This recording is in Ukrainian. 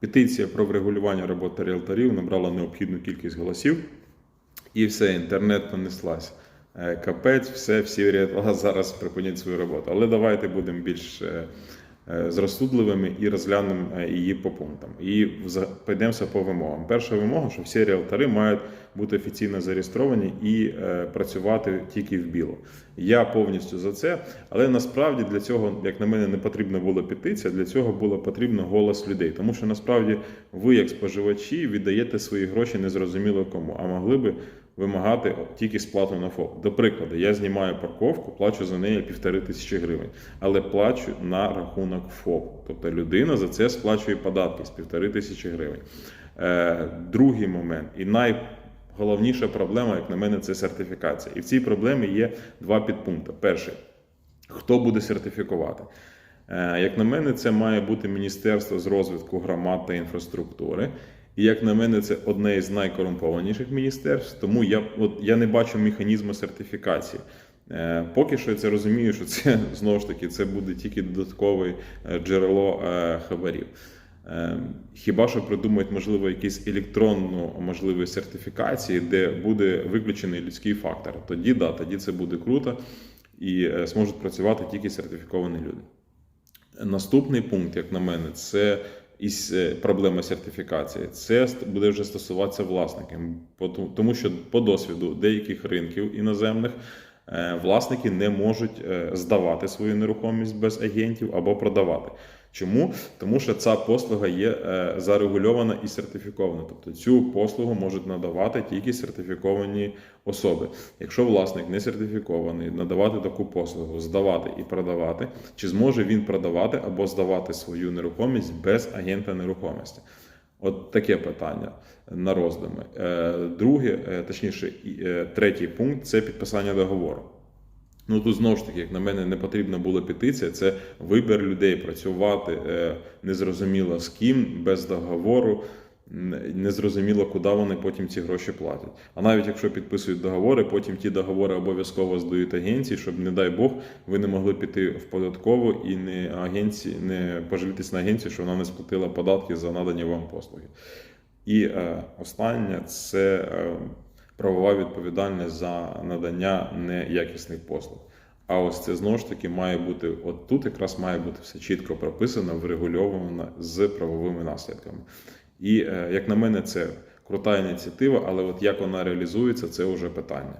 Петиція про врегулювання роботи ріелторів набрала необхідну кількість голосів, і все, інтернет понеслась. Е, Капець, все, всі ріелтора зараз припинять свою роботу. Але давайте будемо більш е, е, зрозсудливими і розглянемо е, її по пунктам. І пройдемося по вимогам. Перша вимога, що всі ріелтори мають бути офіційно зареєстровані і е, працювати тільки в біло. Я повністю за це, але насправді для цього, як на мене, не потрібна була петиція, для цього було потрібно голос людей. Тому що насправді ви, як споживачі, віддаєте свої гроші незрозуміло кому, а могли би вимагати тільки сплату на ФОП. До прикладу, я знімаю парковку, плачу за неї півтори тисячі гривень, але плачу на рахунок ФОП. Тобто людина за це сплачує податки з півтори тисячі гривень. Е, другий момент і найголовніша проблема, як на мене, це сертифікація. І в цій проблемі є два підпункти. Перший хто буде сертифікувати? Е, Як на мене, це має бути Міністерство з розвитку громад та інфраструктури. І як на мене, це одне із найкорумпованіших міністерств, тому я, от, я не бачу механізму сертифікації. Е, Поки що я це розумію, що це знову ж таки це буде тільки додаткове е, джерело е, хабарів. Е, Хіба що придумають, можливо, якісь електронну можливість сертифікації, де буде виключений людський фактор. Тоді да, тоді це буде круто і е, зможуть працювати тільки сертифіковані люди. Наступний пункт, як на мене, це із е, проблеми сертифікації. Це буде вже стосуватися власників, тому що по досвіду деяких ринків іноземних власники не можуть е, здавати свою нерухомість без агентів або продавати. Чому? Тому що ця послуга є е, зарегульована і сертифікована. Тобто цю послугу можуть надавати тільки сертифіковані особи. Якщо власник не сертифікований, надавати таку послугу, здавати і продавати, чи зможе він продавати або здавати свою нерухомість без агента нерухомості? От таке питання на роздуми. Е, Друге, е, точніше, е, третій пункт це підписання договору. Ну тут знову ж таки, як на мене, не потрібна була петиція, це вибір людей працювати незрозуміло з ким, без договору, незрозуміло, куди вони потім ці гроші платять. А навіть якщо підписують договори, потім ті договори обов'язково здають агенції, щоб, не дай Бог, ви не могли піти в податкову і не агенції, не пожалітись на агенцію, що вона не сплатила податки за надані вам послуги. І е, останнє це е, правова відповідальність за надання неякісних послуг. А ось це знову ж таки має бути от тут якраз має бути все чітко прописано, врегульовано з правовими наслідками. І е, як на мене, це крута ініціатива, але от як вона реалізується, це вже питання.